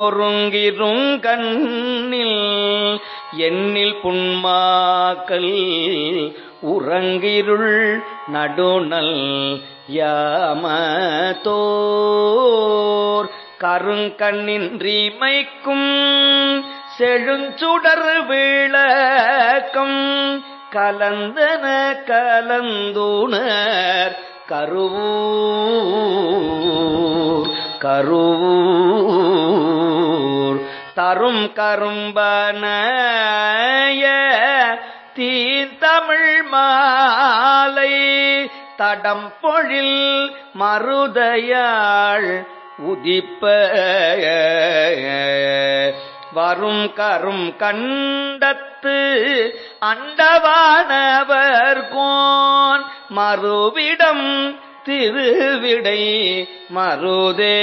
பொருங்கிருங் கண்ணில் எண்ணில் புண்மாக்கல் உறங்கிருள் நடுநல் யாமதோர். கருங்கண்ணின்றிமைக்கும் செழுஞ்சுடர் விளக்கம் கலந்தன கலந்துணர் கருவூர். கருவூர். தரும் கரும்பனைய தீந்தமிழ் மாலை தடம் பொழில் மருதையாள் உதிப்ப வரும் கரும் கண்டத்து அண்டவானவர்கோன் மறுவிடம் திருவிடை மருதே